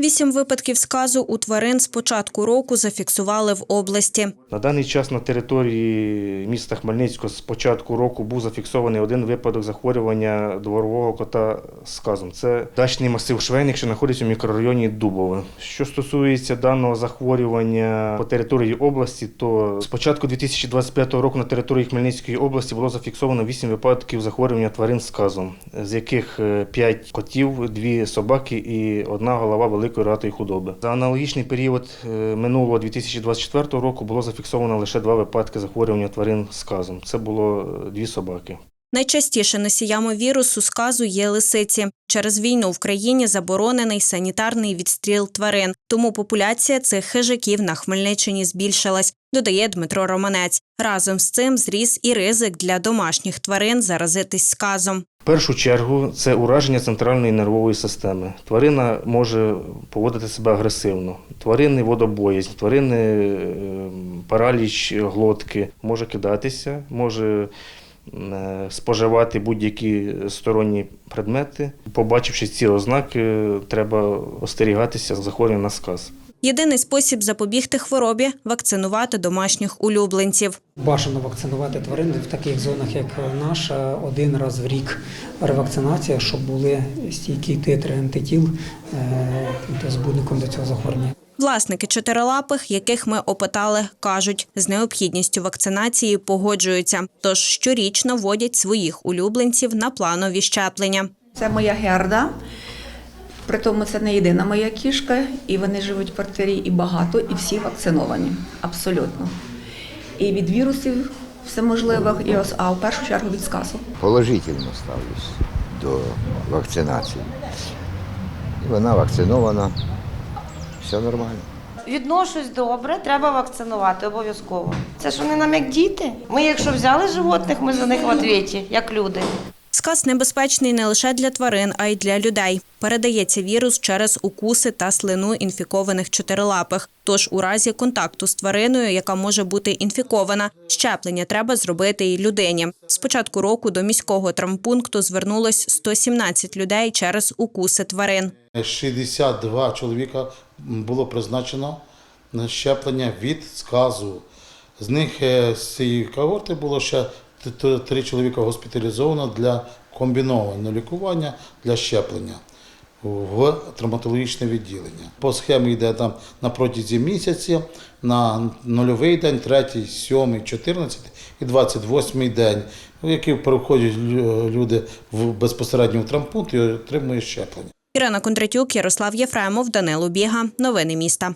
Вісім випадків сказу у тварин з початку року зафіксували в області. На даний час на території міста Хмельницького з початку року був зафіксований один випадок захворювання дворового кота сказом. Це дачний масив Швейник, що знаходиться у мікрорайоні Дубове. Що стосується даного захворювання по території області, то з початку 2025 року на території Хмельницької області було зафіксовано 8 випадків захворювання тварин сказом, з яких 5 котів, 2 собаки і одна голова великої ратої худоби. За аналогічний період е, минулого 2024 року було зафіксовано лише два випадки захворювання тварин сказом. Це було е, дві собаки. Найчастіше носіями вірусу сказу є лисиці. Через війну в країні заборонений санітарний відстріл тварин, тому популяція цих хижаків на Хмельниччині збільшилась, додає Дмитро Романець. Разом з цим зріс і ризик для домашніх тварин заразитись сказом. В першу чергу це ураження центральної нервової системи. Тварина може поводити себе агресивно. Тварини водобоязнь, тварини е, параліч глотки, може кидатися, може е, споживати будь-які сторонні предмети. Побачивши ці ознаки, треба остерігатися захворювання на сказ. Єдиний спосіб запобігти хворобі вакцинувати домашніх улюбленців. Бажано вакцинувати тварин в таких зонах, як наша, один раз в рік ревакцинація, щоб були стійкі титри антитіл е, збудником до цього захворювання. Власники чотирилапих, яких ми опитали, кажуть, з необхідністю вакцинації погоджуються, тож щорічно водять своїх улюбленців на планові щеплення. Це моя герда. Притому це не єдина моя кішка, і вони живуть в квартирі і багато, і всі вакциновані. Абсолютно. І від вірусів всеможливих, і ос- а в першу чергу від сказу. положительно ставлюсь до вакцинації. І вона вакцинована, все нормально. Відношусь добре, треба вакцинувати обов'язково. Це ж вони нам як діти. Ми, якщо взяли животних, ми за них в отвіті, як люди. Сказ небезпечний не лише для тварин, а й для людей. Передається вірус через укуси та слину інфікованих чотирилапих. Тож у разі контакту з твариною, яка може бути інфікована, щеплення треба зробити і людині. З початку року до міського травмпункту звернулось 117 людей через укуси тварин. 62 чоловіка було призначено на щеплення від сказу. З них е, з цієї когорти було ще три чоловіка госпіталізовано для комбінованого лікування для щеплення в травматологічне відділення. По схемі йде там на протязі місяці, на нульовий день, третій, сьомий, 14 і 28 день, в який переходять люди в безпосередньо в травмпункт і отримують щеплення. Ірина Кондратюк, Ярослав Єфремов, Данило Біга. Новини міста.